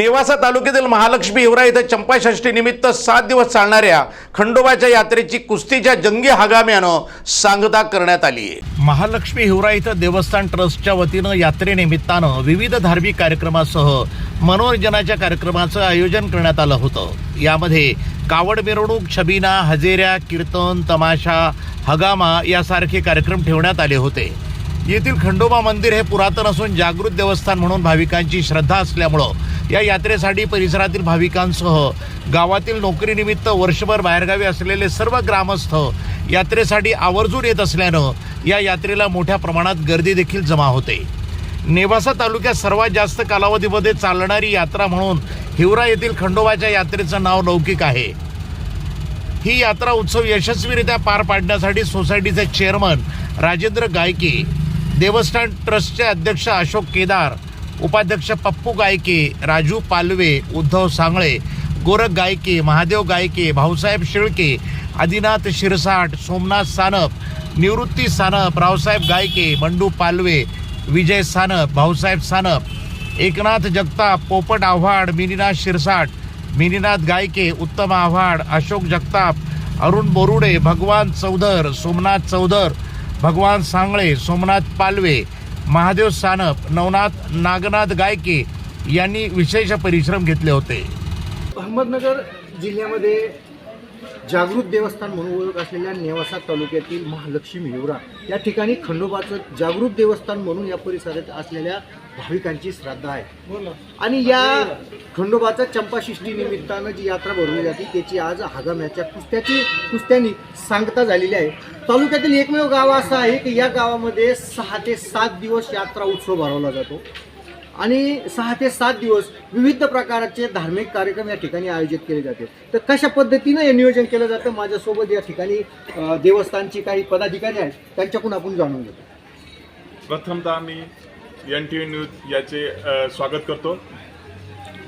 नेवासा तालुक्यातील महालक्ष्मी हिवरा इथं चंपाषष्ठी निमित्त सात दिवस चालणाऱ्या खंडोबाच्या यात्रेची कुस्तीच्या जंगी हगाम्यानं सांगता करण्यात आली आहे. महालक्ष्मी हिवरा इथं देवस्थान ट्रस्टच्या वतीनं यात्रेनिमित्तानं विविध धार्मिक कार्यक्रमासह मनोरंजनाच्या कार्यक्रमाचं आयोजन करण्यात आलं होतं. यामध्ये कावड मिरवणूक छबिना हजेऱ्या कीर्तन तमाशा हगामा यासारखे कार्यक्रम ठेवण्यात आले होते. येथील खंडोबा मंदिर हे पुरातन असून जागृत देवस्थान म्हणून भाविकांची श्रद्धा असल्यामुळं या यात्रेसाठी परिसरातील भाविकांसह गावातील नोकरीनिमित्त वर्षभर बाहेरगावी असलेले सर्व ग्रामस्थ यात्रेसाठी आवर्जून येत असल्यानं या यात्रेला मोठ्या प्रमाणात गर्दी देखील जमा होते. नेवासा तालुक्यात सर्वात जास्त कालावधीमध्ये चालणारी यात्रा म्हणून हिवरा येथील खंडोबाच्या यात्रेचं नाव लौकिक आहे. ही यात्रा उत्सव यशस्वीरित्या पार पाडण्यासाठी सोसायटीचे चेअरमन राजेंद्र गायके देवस्थान ट्रस्टचे अध्यक्ष अशोक केदार उपाध्यक्ष पप्पू गायके राजू पालवे उद्धव सांगळे गोरख गायके महादेव गायके भाऊसाहेब शिळके आदिनाथ शिरसाट सोमनाथ सानप निवृत्ती सानप रावसाहेब गायके बंडू पालवे विजय सानप भाऊसाहेब सानप एकनाथ जगताप पोपट आव्हाड मिनीनाथ शिरसाट मिनीनाथ गायके उत्तम आव्हाड अशोक जगताप अरुण बोरुडे भगवान चौधर सोमनाथ चौधर भगवान सांगळे सोमनाथ पालवे महादेव सानप नवनाथ नागनाथ गायके यांनी विशेष परिश्रम घेतले होते. अहमदनगर जिल्ह्यामध्ये जागृत देवस्थान म्हणून ओळख असलेल्या नेवासा तालुक्यातील महालक्ष्मी हिवरा या ठिकाणी खंडोबाचं जागृत देवस्थान म्हणून या परिसरात असलेल्या भाविकांची श्रद्धा आहे. आणि या खंडोबाचा चंपाषष्ठी निमित्तानं जी यात्रा भरवली जाते त्याची आज हगाम्याच्या कुस्त्याची कुस्त्यांनी सांगता झालेली आहे. तालुक्यातील एकमेव गाव असं आहे की या गावामध्ये सहा ते सात दिवस यात्रा उत्सव भरवला जातो. आणि सहा ते सात दिवस विविध प्रकारचे धार्मिक कार्यक्रम या ठिकाणी आयोजित केले जाते. तर कशा पद्धतीनं हे नियोजन केलं जातं? माझ्यासोबत या ठिकाणी देवस्थानचे काही पदाधिकारी आहेत त्यांच्याकडून आपण जाणून घेतो. प्रथमतः मी एन टी व्ही न्यूज याचे स्वागत करतो.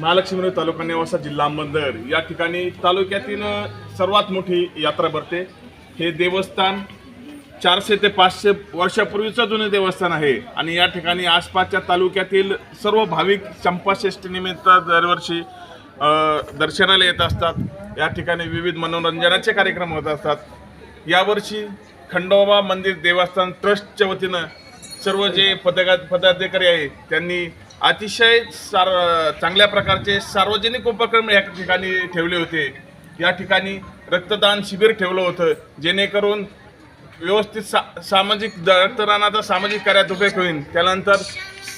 महालक्ष्मी तालुका नेवासा जिल्हा अहमदनगर या ठिकाणी तालुक्यातील सर्वात मोठी यात्रा भरते. हे देवस्थान चारशे ते पाचशे वर्षापूर्वीचं जुने देवस्थान आहे आणि या ठिकाणी आसपासच्या तालुक्यातील सर्व भाविक चंपाषष्ठीनिमित्त दरवर्षी दर्शनाला येत असतात. या ठिकाणी विविध मनोरंजनाचे कार्यक्रम होत असतात. यावर्षी खंडोबा मंदिर देवस्थान ट्रस्टच्या वतीनं सर्व जे पदका पदाधिकारी आहे त्यांनी अतिशय सार चांगल्या प्रकारचे सार्वजनिक उपक्रम या ठिकाणी ठेवले होते. या ठिकाणी रक्तदान शिबिर ठेवलं होतं जेणेकरून व्यवस्थित सा सामाजिक रक्तदानाचा सामाजिक कार्यात उपयोग होईल त्यानंतर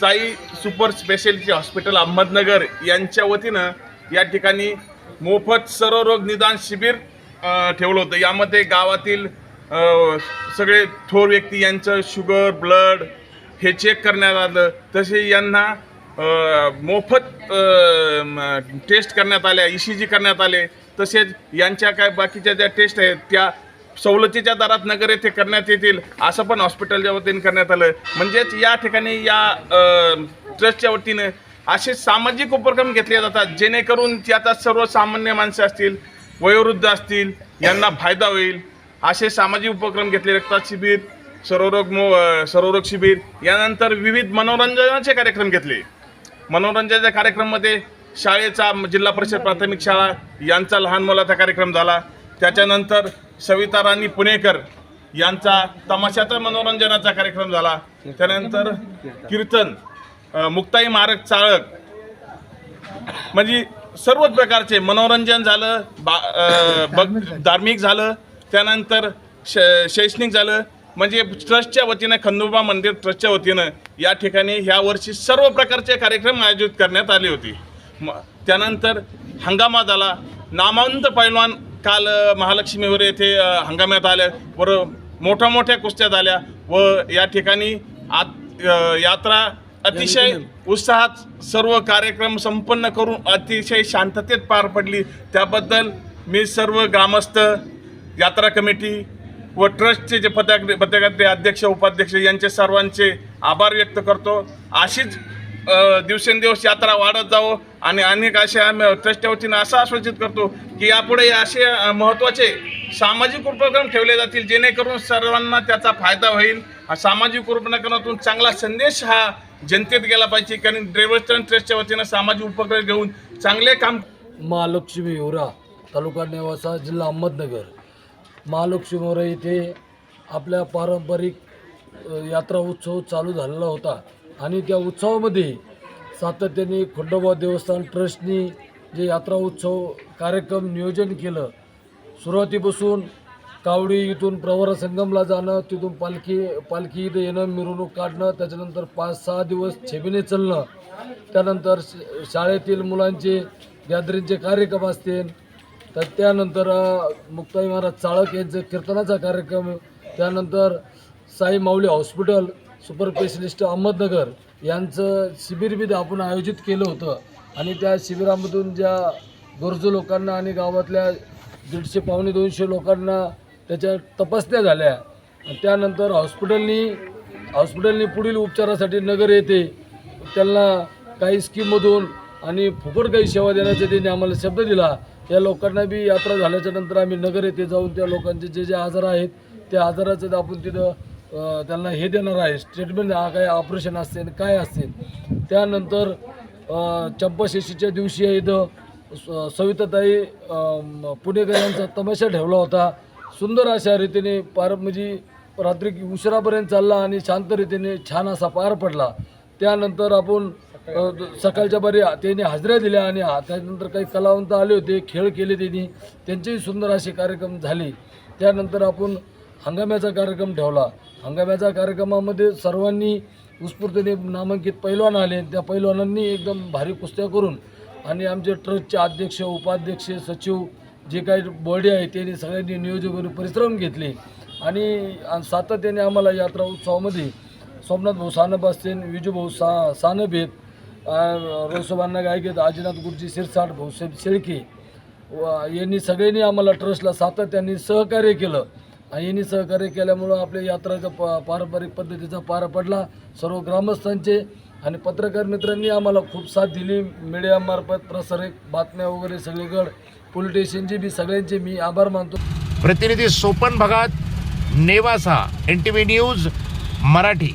Sai super speciality hospital Ahmednagar यांच्या वतीनं या ठिकाणी मोफत सर्व रोग निदान शिबिर ठेवलं होतं. यामध्ये गावातील सगळे थोर व्यक्ती यांचं शुगर ब्लड हे चेक करण्यात आलं. तसे यांना मोफत टेस्ट करण्यात आल्या ई सी जी करण्यात आले. तसेच यांच्या काय बाकीच्या ज्या टेस्ट आहेत त्या सवलतीच्या दरात नगर येथे करण्यात येतील असं पण हॉस्पिटलच्या वतीने करण्यात आलं. म्हणजेच या ठिकाणी या ट्रस्टच्या वतीनं असे सामाजिक उपक्रम घेतले जातात जेणेकरून त्याचा सर्वसामान्य माणसं असतील वयोवृद्ध असतील यांना फायदा होईल. असे सामाजिक उपक्रम घेतले. रक्तात शिबिर सर्वरोग मो अ, सर्वरोग शिबिर यानंतर विविध मनोरंजनाचे कार्यक्रम घेतले. मनोरंजनाच्या कार्यक्रममध्ये शाळेचा जिल्हा परिषद प्राथमिक शाळा यांचा लहान मुलाचा कार्यक्रम झाला. त्याच्यानंतर सविता राणी पुणेकर यांचा तमाशाचा मनोरंजनाचा कार्यक्रम झाला. त्यानंतर कीर्तन मुक्ताई मारक चाळक म्हणजे सर्वच प्रकारचे मनोरंजन झालं बा धार्मिक झालं त्यानंतर श शैक्षणिक झालं. म्हणजे ट्रस्टच्या वतीनं खंडोबा मंदिर ट्रस्टच्या वतीनं या ठिकाणी ह्या वर्षी सर्व प्रकारचे कार्यक्रम आयोजित करण्यात आले होते. म त्यानंतर हंगामा झाला. नामांत पैलवान काल महालक्ष्मीवर येथे अ, हंगामात आल्या. वर मोठ्या मोठ्या कुस्त्या झाल्या व या ठिकाणी आत यात्रा अतिशय उत्साहात सर्व कार्यक्रम संपन्न करून अतिशय शांततेत पार पडली. त्याबद्दल मी सर्व ग्रामस्थ यात्रा कमिटी व ट्रस्टचे जे पदाक पदाधिकारी अध्यक्ष उपाध्यक्ष यांचे सर्वांचे आभार व्यक्त करतो. अशीच दिवसेंदिवस यात्रा वाढत जावं आणि अनेक असे आम्ही ट्रस्टच्या वतीनं असं आश्वासित करतो की यापुढे असे महत्त्वाचे सामाजिक उपक्रम ठेवले जातील जेणेकरून सर्वांना त्याचा फायदा होईल. हा सामाजिक उपक्रमातून चांगला संदेश हा जनतेत गेला पाहिजे कारण देवस्थान ट्रस्टच्या वतीनं सामाजिक उपक्रम घेऊन चांगले काम महालक्ष्मी युवरा तालुका नेवासा जिल्हा अहमदनगर. महालक्ष्मी हिवरा इथे आपल्या पारंपरिक यात्रा उत्सव चालू झालेला होता. आणि त्या उत्सवामध्ये सातत्याने खंडोबा देवस्थान ट्रस्टनी जे यात्रा उत्सव कार्यक्रम नियोजन केलं सुरुवातीपासून कावडी इथून प्रवर संगमला जाणं तिथून पालखी पालखी इथं येणं मिरवणूक काढणं त्याच्यानंतर पाच सहा दिवस छेबीने चालणं त्यानंतर श- शाळेतील मुलांचे गॅदरिंगचे कार्यक्रम असतील तर त्यानंतर मुक्ताई महाराज चाळक यांचं कीर्तनाचा कार्यक्रम त्यानंतर Sai Mauli hospital super specialist Ahmednagar यांचं शिबिरविध आपण आयोजित केलं होतं. आणि त्या शिबिरामधून ज्या गरजू लोकांना आणि गावातल्या दीडशे पावणे दोनशे लोकांना त्याच्या तपासण्या झाल्या. त्यानंतर हॉस्पिटलनी हॉस्पिटलनी पुढील उपचारासाठी नगर येते त्यांना काही स्कीममधून आणि फुकट काही सेवा देण्याचा त्यांनी आम्हाला शब्द दिला. या लोकांना बी यात्रा झाल्याच्यानंतर आम्ही नगर येथे जाऊन त्या लोकांचे जे जे आजार आहेत त्या आजाराचं आपण तिथं त्यांना हे देणार आहे. स्टेटमेंट काय ऑपरेशन असतील काय असतील त्यानंतर चंपाशेषीच्या दिवशी इथं स- सविताताई पुणेकर यांचा तमाशा ठेवला होता. सुंदर अशा रीतीने पार म्हणजे रात्री उशिरापर्यंत चालला आणि शांत रीतीने छान असा पार पडला. त्यानंतर आपण सकाळच्या बरी त्यांनी हाजऱ्या दिल्या आणि हा- त्यानंतर काही कलावंत आले होते खेळ केले त्यांनी. त्यांचेही सुंदर असे कार्यक्रम झाले. त्यानंतर आपण हंगाम्याचा कार्यक्रम ठेवला. हंगाम्याच्या कार्यक्रमामध्ये सर्वांनी उत्स्फूर्तने नामांकित पैलवान आले. त्या पैलवानांनी एकदम भारी कुस्त्या करून आणि आमचे ट्रस्टचे अध्यक्ष उपाध्यक्ष सचिव जे काही बॉडी आहे त्यांनी सगळ्यांनी नियोजन करून परिश्रम घेतले. आणि सातत्याने आम्हाला यात्रा उत्सवामध्ये सोमनाथ भाऊ सानप असतील विजूभाऊ सा सानप आहेत रोसोबांना गायक आजीनाथ गुरुजी सिरसाट भाऊसाहेब शेळके. व यांनी सगळ्यांनी आम्हाला ट्रस्टला सातत्याने सहकार्य केलं. आणि यांनी सहकार्य केल्यामुळं आपल्या यात्राचा प पारंपरिक पद्धतीचा पार पडला. सर्व ग्रामस्थांचे आणि पत्रकार मित्रांनी आम्हाला खूप साथ दिली. मीडियामार्फत प्रसारित बातम्या वगैरे सगळीकडं पोलीस स्टेशनचे बी सगळ्यांचे मी आभार मानतो. प्रतिनिधी Sopan Bhagat Newasa N T V news Marathi.